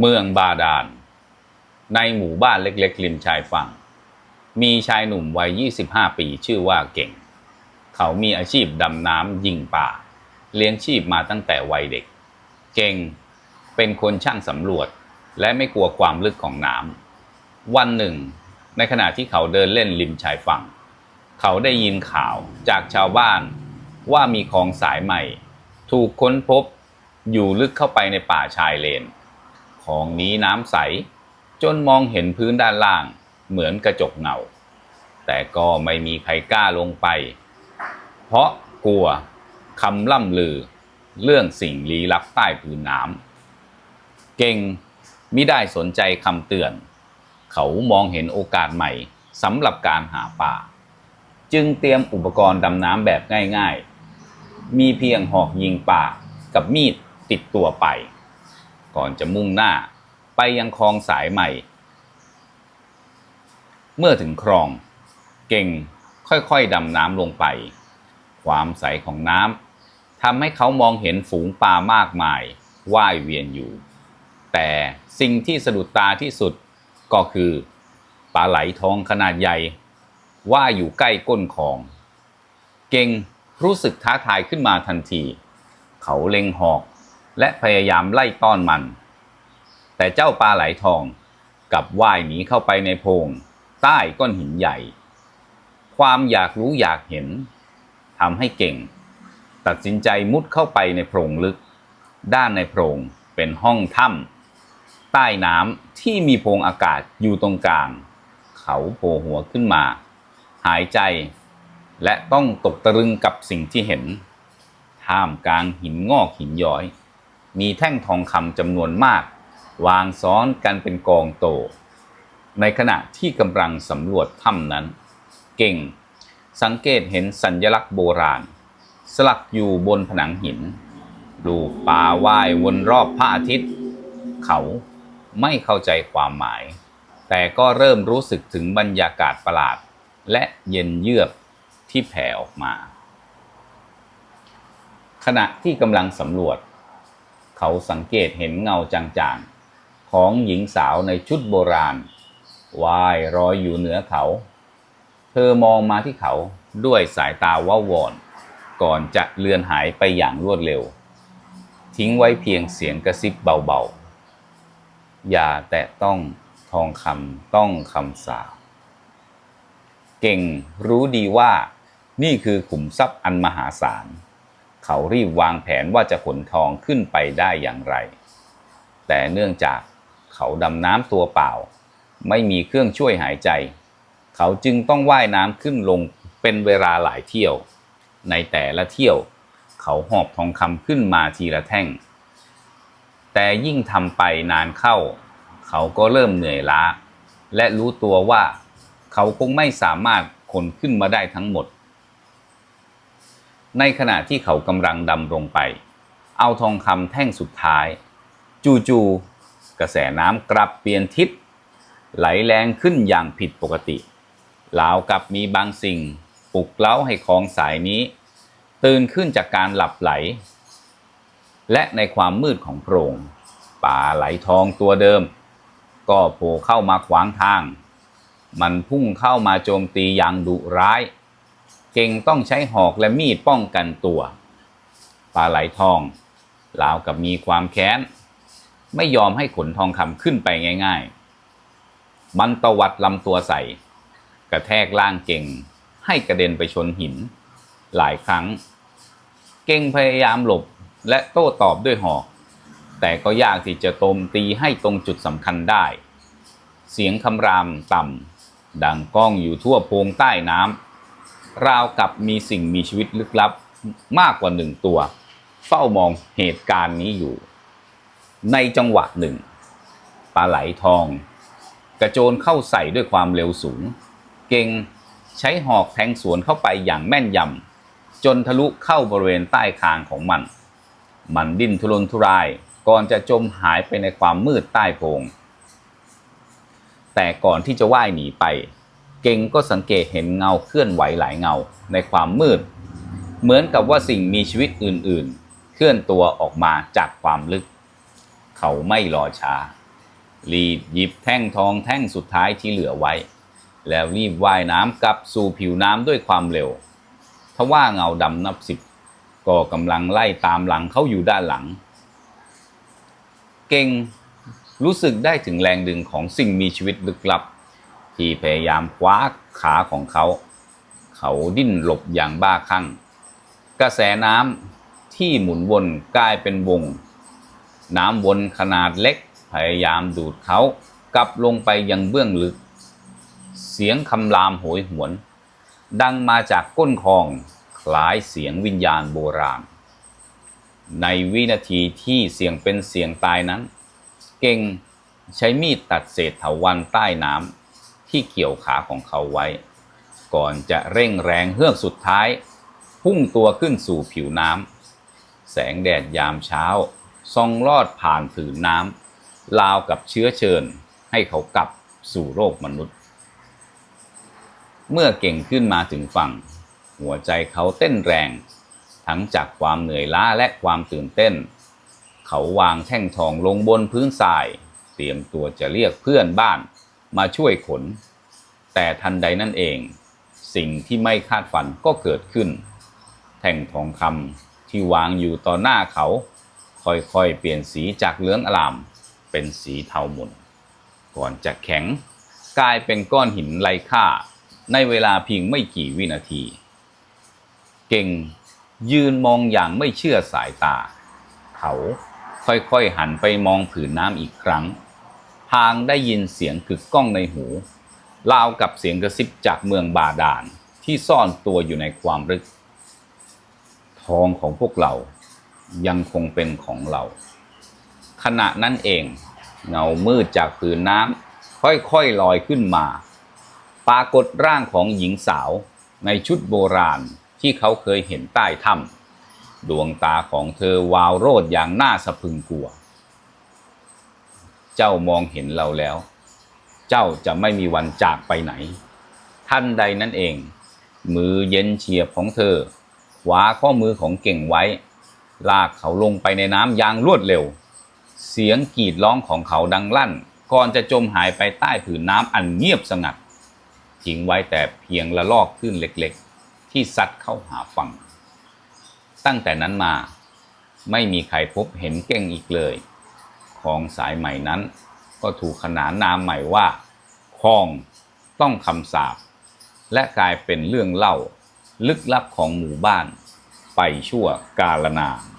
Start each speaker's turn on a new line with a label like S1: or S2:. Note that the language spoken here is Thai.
S1: เมืองบาดาล ในหมู่บ้านเล็กๆริมชายฝั่ง มีชายหนุ่มวัย 25 ปีชื่อว่าเก่ง เขามีอาชีพดำน้ำยิงป่า เลี้ยงชีพมาตั้งแต่วัยเด็ก เก่งเป็นคนช่างสำรวจ และไม่กลัวความลึกของน้ำวันหนึ่ง ในขณะที่เขาเดินเล่นริมชายฝั่ง เขาได้ยินข่าวจากชาวบ้านว่ามีคลองสายใหม่ ถูกค้นพบอยู่ลึกเข้าไปในป่าชายเลน ของนี้น้ำใส จนมองเห็นพื้นด้านล่างเหมือนกระจกเงา แต่ก็ไม่มีใครกล้าลงไป เพราะกลัวคำล่ำลือ เรื่องสิ่งลี้ลับใต้พื้นน้ำเก่งมิได้สนใจคำเตือน เขามองเห็นโอกาสใหม่สำหรับการหาป่า จึงเตรียมอุปกรณ์ดำน้ำแบบง่ายๆ มีเพียงหอกยิงป่ากับมีดติดตัวไป ก่อนจะมุ่งหน้าไปยังคลองสายใหม่ เมื่อถึงคลอง เก่งค่อยๆดำน้ำลงไป ความใสของน้ำทำให้เขามองเห็นฝูงปลามากมายว่ายเวียนอยู่ แต่สิ่งที่สะดุดตาที่สุดก็คือปลาไหลทองขนาดใหญ่ว่ายอยู่ใกล้ก้นคลอง เก่งรู้สึกท้าทายขึ้นมาทันที เขาเล็งหอก และพยายามไล่ต้อนมัน แต่เจ้าปลาไหลทองกับว่ายหนีเข้าไปในโพรงใต้ก้อนหินใหญ่ ความอยากรู้อยากเห็นทำให้เก่ง ตัดสินใจมุดเข้าไปในโพรงลึก ด้านในโพรงเป็นห้องถ้ำใต้น้ำที่มีโพรงอากาศอยู่ตรงกลาง เขาโผล่หัวขึ้นมา หายใจ และต้องตกตะลึงกับสิ่งที่เห็น ท่ามกลางหินงอกหินย้อย มีแท่งทองคำจำนวนมาก วางซ้อนกันเป็นกองโต ในขณะที่กำลังสำรวจถ้ำนั้น เก่ง สังเกตเห็นสัญลักษณ์โบราณ สลักอยู่บนผนังหิน รูปป่าว่ายวนรอบพระอาทิตย์ เขาไม่เข้าใจความหมาย แต่ก็เริ่มรู้สึกถึงบรรยากาศประหลาด และเย็นเยือกที่แผ่ออกมา ขณะที่กำลังสำรวจ เขาสังเกตเห็นเงาจางๆ ของหญิงสาวในชุดโบราณว่ายรอยอยู่เหนือเขา เธอมองมาที่เขาด้วยสายตาว่าวอน ก่อนจะเลือนหายไปอย่างรวดเร็ว ทิ้งไว้เพียงเสียงกระซิบเบาๆ อย่าแตะต้องทองคำต้องคำสาเก่งรู้ดีว่านี่คือขุมทรัพย์อันมหาศาล เขารีบวางแผนว่าจะขนทองขึ้นไปได้อย่างไร แต่เนื่องจากเขาดำน้ำตัวเปล่า ไม่มีเครื่องช่วยหายใจ เขาจึงต้องว่ายน้ำขึ้นลงเป็นเวลาหลายเที่ยว ในแต่ละเที่ยว เขาหอบทองคำขึ้นมาทีละแท่ง แต่ยิ่งทำไปนานเข้า เขาก็เริ่มเหนื่อยล้า และรู้ตัวว่า เขาคงไม่สามารถขนขึ้นมาได้ทั้งหมด ในขณะที่เขากำลังดำลงไป เอาทองคำแท่งสุดท้าย จู่ๆกระแสน้ำกลับเปลี่ยนทิศ ไหลแรงขึ้นอย่างผิดปกติราวกับมีบางสิ่งปลุกเล้าให้คลองสายนี้ ตื่นขึ้นจากการหลับไหล และในความมืดของโพรงป่าไหลทองตัวเดิม ก็โผล่เข้ามาขวางทาง มันพุ่งเข้ามาโจมตีอย่างดุร้าย เก่งต้องใช้หอกและมีดป้องกันตัวปลาไหลทองราวกับมีความแค้น ไม่ยอมให้ขนทองคำขึ้นไปง่าย ๆ มันตวัดลำตัวใส่ กระแทกล่างเก่ง ให้กระเด็นไปชนหิน หลายครั้ง เก่งพยายามหลบและโต้ตอบด้วยหอก แต่ก็ยากที่จะโตมตีให้ตรงจุดสำคัญได้ เสียงคำรามต่ำดังก้องอยู่ทั่วโพรงใต้น้ำ ราวกับมีสิ่งมีชีวิตลึกลับมากกว่าหนึ่งตัว เฝ้ามองเหตุการณ์นี้อยู่ ในจังหวะหนึ่งปลาไหลทอง กระโจนเข้าใส่ด้วยความเร็วสูง เก่งใช้หอกแทงสวนเข้าไปอย่างแม่นยำจนทะลุเข้าบริเวณใต้คางของมัน มันดิ้นทุรนทุรายก่อนจะจมหายไปในความมืดใต้โพงแต่ก่อนที่จะว่ายหนีไป เก่งก็สังเกตเห็นเงาเคลื่อนไหวหลายเงาในความมืด เหมือนกับว่าสิ่งมีชีวิตอื่นๆ เคลื่อนตัวออกมาจากความลึก เขาไม่รอช้า รีบหยิบแท่งทองแท่งสุดท้ายที่เหลือไว้ แล้วรีบว่ายน้ำกลับสู่ผิวน้ำด้วยความเร็วทว่าเงาดำนับสิบก็กำลังไล่ตามหลังเขาอยู่ด้านหลัง เก่งรู้สึกได้ถึงแรงดึงของสิ่งมีชีวิตลึกลับ ที่พยายามคว้าขาของเขา เขาดิ้นหลบอย่างบ้าคลั่ง กระแสน้ำที่หมุนวนกลายเป็นวง น้ำวนขนาดเล็กพยายามดูดเขากลับลงไปยังเบื้องลึก เสียงคำรามโหยหวน ดังมาจากก้นคลองคล้ายเสียงวิญญาณโบราณ ในวินาทีที่เสียงเป็นเสียงตายนั้น เก่งใช้มีดตัดเศษเถาวันใต้น้ำ ที่เกี่ยวขาของเขาไว้ ก่อนจะเร่งแรงเฮือกสุดท้าย พุ่งตัวขึ้นสู่ผิวน้ำแสงแดดยามเช้าส่องลอดผ่านผืนน้ำลาวกับเชื้อเชิญ ให้เขากลับสู่โลกมนุษย์ เมื่อเก่งขึ้นมาถึงฝั่ง หัวใจเขาเต้นแรง ทั้งจากความเหนื่อยล้าและความตื่นเต้น เขาวางแท่งทองลงบนพื้นทราย เตรียมตัวจะเรียกเพื่อนบ้าน มาช่วยขน แต่ทันใดนั่นเอง สิ่งที่ไม่คาดฝันก็เกิดขึ้น แท่งทองคำที่วางอยู่ต่อหน้าเขา ค่อยๆ เปลี่ยนสีจากเหลืองอลาม เป็นสีเทาหมุนก่อนจะแข็ง กลายเป็นก้อนหินไร้ค่า ในเวลาเพียงไม่กี่วินาที เก่งยืนมองอย่างไม่เชื่อสายตา เขาค่อยๆหันไปมองผืนน้ำอีกครั้ง พางได้ยินเสียงกึกก้องในหูราวกับเสียงกระซิบจากเมืองบาดาลที่ซ่อนตัวอยู่ในความลึก ทองของพวกเรายังคงเป็นของเรา ขณะนั้นเอง เงามืดจากผืนน้ำค่อยๆลอยขึ้นมา ปรากฏร่างของหญิงสาวในชุดโบราณที่เขาเคยเห็นใต้ถ้ำดวงตาของเธอวาวโรดอย่างน่าสะพึงกลัว เจ้ามองเห็นเราแล้ว เจ้าจะไม่มีวันจากไปไหน ท่านใดนั่นเอง มือเย็นเฉียบของเธอคว้าข้อมือของเก่งไว้ ลากเขาลงไปในน้ำอย่างรวดเร็ว เสียงกรีดร้องของเขาดังลั่น ก่อนจะจมหายไปใต้ผืนน้ำอันเงียบสงัด ทิ้งไว้แต่เพียงละลอกคลื่นเล็กๆ ที่ซัดเข้าหาฝั่ง ตั้งแต่นั้นมา ไม่มีใครพบเห็นเก่งอีกเลย คลองสายใหม่นั้น ก็ถูกขนานนามใหม่ว่าคลองต้องคำสาปและกลายเป็นเรื่องเล่าลึกลับของหมู่บ้านไปชั่วกาลนาน